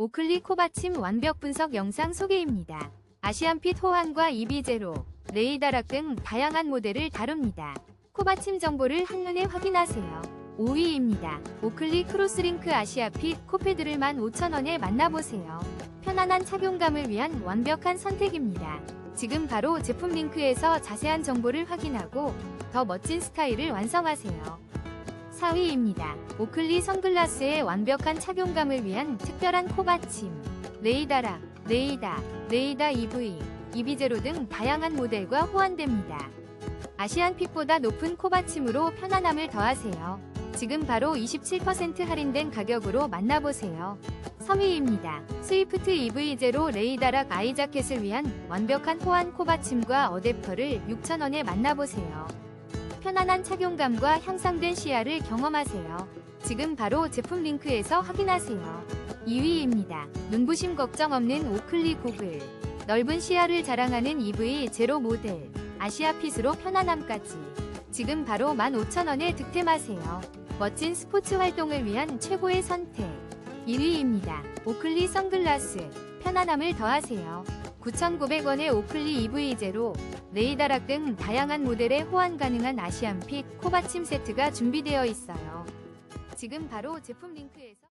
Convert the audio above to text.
오클리 코받침 완벽 분석 영상 소개입니다. 아시안핏 호환과 이비제로, 레이다락 등 다양한 모델을 다룹니다. 코받침 정보를 한눈에 확인하세요. 5위입니다. 오클리 크로스링크 아시아핏 코패드를 15,000원에 만나보세요. 편안한 착용감을 위한 완벽한 선택입니다. 지금 바로 제품 링크에서 자세한 정보를 확인하고 더 멋진 스타일을 완성하세요. 4위입니다. 오클리 선글라스의 완벽한 착용감을 위한 특별한 코받침. 레이다락, 레이다, 레이다 EV, 이비제로 등 다양한 모델과 호환됩니다. 아시안핏보다 높은 코받침으로 편안함을 더하세요. 지금 바로 27% 할인된 가격으로 만나보세요. 3위입니다. 스위프트 EV 제로 레이다락 아이 자켓을 위한 완벽한 호환 코받침과 어댑터를 6,000원에 만나보세요. 편안한 착용감과 향상된 시야를 경험하세요. 지금 바로 제품 링크에서 확인하세요. 2위입니다. 눈부심 걱정 없는 오클리 고글. 넓은 시야를 자랑하는 EV 제로 모델. 아시아 핏으로 편안함까지. 지금 바로 15,000원에 득템하세요. 멋진 스포츠 활동을 위한 최고의 선택. 1위입니다. 오클리 선글라스. 편안함을 더하세요. 9,900원의 오클리 EV 제로, 레이다락 등 다양한 모델의 호환 가능한 아시안핏 코받침 세트가 준비되어 있어요. 지금 바로 제품 링크에서